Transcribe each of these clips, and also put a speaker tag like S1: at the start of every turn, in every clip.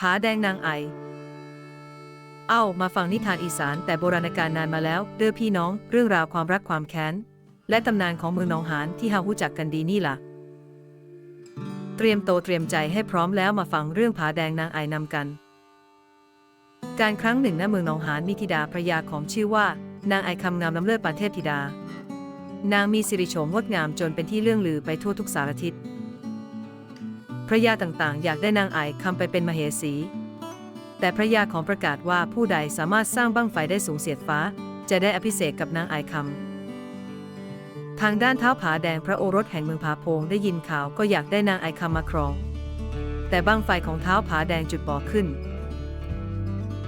S1: ผาแดงนางไอ เอ้ามาฟังนิทานอีสานแต่โบราณกาลนานมาแล้ว เด้อพี่น้อง เรื่องราวความรักความแค้น และตำนานของเมืองหนองหานที่เฮารู้จักกันดีนี่ล่ะ เตรียมโตเตรียมใจให้พร้อมแล้วมาฟังเรื่องผาแดงนางไอนำกัน การครั้งหนึ่งณเมืองหนองหานมีธิดาพระยาของชื่อว่า นางไอคำงามล้ำเลิศปานเทพธิดา นางมีสิริโฉมงดงามจนเป็นที่เลื่องลือไปทั่วทุกสารทิศ พระยาต่างๆ อยากได้นางไอคำไปเป็นมเหสี แต่พระยาของประกาศว่าผู้ใดสามารถสร้างบั้งไฟได้สูงเสียดฟ้า จะได้อภิเษกกับนางไอคำทางด้านเท้าผาแดงพระโอรสแห่งเมืองผาโพงได้ยินข่าวก็อยากได้นางไอคำมาครอง แต่บั้งไฟของเท้าผาแดงจุดบ่อขึ้น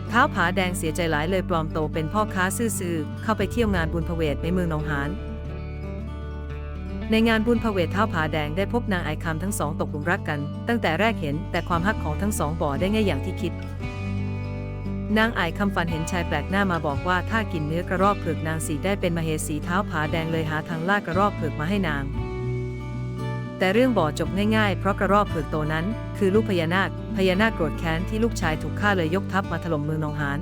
S1: เท้าผาแดงเสียใจหลายเลยปลอมโตเป็นพ่อค้าซื่อๆเข้าไปเที่ยวงานบุญพเวทในเมืองหนองหาน ในงานบุญพระเวทเท้าผาแดงได้พบนางไอคำทั้งสองตกหลุมรักกัน ตั้งแต่แรกเห็นแต่ความฮักของทั้งสองบ่อได้ง่ายอย่างที่คิด นางไอคำฝันเห็นชายแปลกหน้ามาบอกว่าถ้ากินเนื้อกระรอกเผือกนางสีได้เป็นมเหสีเท้าผาแดงเลยหาทางล่ากระรอกเผือกมาให้นาง แต่เรื่องบ่อจบง่ายๆ เพราะกระรอกเผือกโตนั้น คือลูกพญานาคพญานาคโกรธแค้นที่ลูกชายถูกฆ่าเลยยกทัพมาถล่มเมืองนองหาน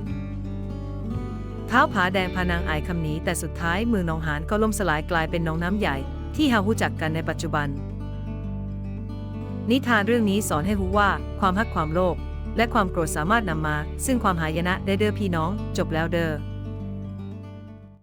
S1: เท้าผาแดงพานางไอคำหนีแต่สุดท้ายเมืองหนองหานก็ล่มสลายกลายเป็นหนองน้ำใหญ่ ที่เรารู้จักกันในปัจจุบัน นิทานเรื่องนี้สอนให้รู้ว่า ความฮักความโลภและความโกรธสามารถนำมา ซึ่งความหายนะได้เด้อพี่น้อง จบแล้วเด้อ